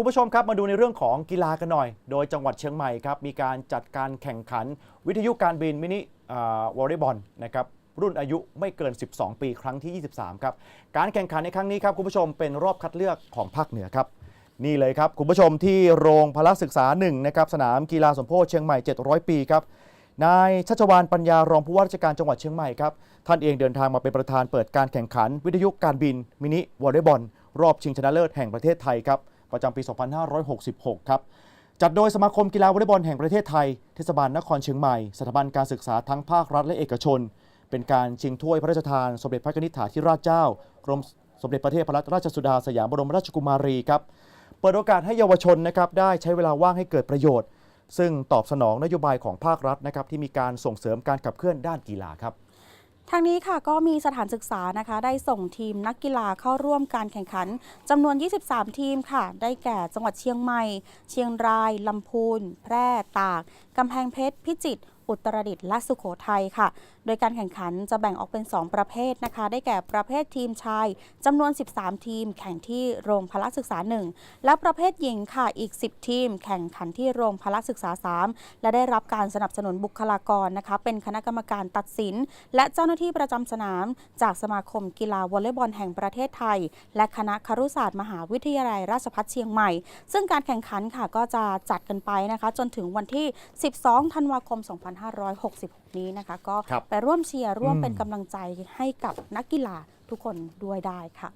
คุณผู้ชมครับมาดูในเรื่องของกีฬากันหน่อย โดยจังหวัดเชียงใหม่ครับมีการจัดการแข่งขัน วิทยุการบินมินิวอลเลย์บอลนะครับรุ่นอายุไม่เกิน 12 ปีครั้งที่ 23 ครับ การแข่งขันในครั้งนี้ครับคุณผู้ชมเป็นรอบคัดเลือกของภาคเหนือครับ นี่เลยครับคุณผู้ชมที่โรงพละศึกษา1นะครับสนามกีฬาสมโพธิเชียงใหม่ 700 ปีครับนายชัชวานปัญญารองผู้ว่าราชการจังหวัดเชียงใหม่ครับท่านเองเดินทางมาเป็นประธานเปิดการแข่งขัน วิทยุการบินมินิวอลเลย์บอลรอบชิงชนะเลิศแห่งประเทศไทยครับ ประจำปี 2566 ครับจัดโดยสมาคมกีฬาวอลเลย์บอลแห่งประเทศไทย เทศบาลนครเชียงใหม่ สถาบันการศึกษาทั้งภาครัฐและเอกชน เป็นการชิงถ้วยพระราชทาน สมเด็จพระนิธิถาธิราชเจ้า กรมสมเด็จพระเทพรัตนราชสุดาสยามบรมราชกุมารีครับ เปิดโอกาสให้เยาวชนนะครับได้ใช้เวลาว่างให้เกิดประโยชน์ ซึ่งตอบสนองนโยบายของภาครัฐนะครับที่มีการส่งเสริมการขับเคลื่อนด้านกีฬาครับ ทางนี้ค่ะก็มีสถานศึกษานะคะ ได้ส่งทีมนักกีฬาเข้าร่วมการแข่งขันจำนวน 23 ทีมค่ะ ได้แก่จังหวัดเชียงใหม่ เชียงรายลำพูน แพร่ ตากกำแพงเพชร พิจิตร อุตรดิตถ์และสุโขทัยค่ะ โดยการแข่งขันจะแบ่งออกเป็น 2 ประเภทนะคะ ได้แก่ประเภททีมชายจำนวน 13 ทีม แข่งที่โรงพละศึกษา 1 และประเภทหญิงค่ะอีก 10 ทีม แข่งขันที่โรงพละศึกษา 3 และได้รับการสนับสนุนบุคลากรนะคะ เป็นคณะกรรมการตัดสิน และเจ้าหน้าที่ประจำสนาม จากสมาคมกีฬาวอลเลย์บอลแห่งประเทศไทย และคณะครุศาสตร์มหาวิทยาลัยราชภัฏเชียงใหม่ ซึ่งการแข่งขันค่ะก็จะจัดกันไปนะคะ จนถึงวันที่ 12 ธันวาคม2566 นี้นะคะ ก็ครับไปร่วมเชียร์ร่วมอืมเป็นกำลังใจให้กับนักกีฬาทุกคนด้วยได้ค่ะ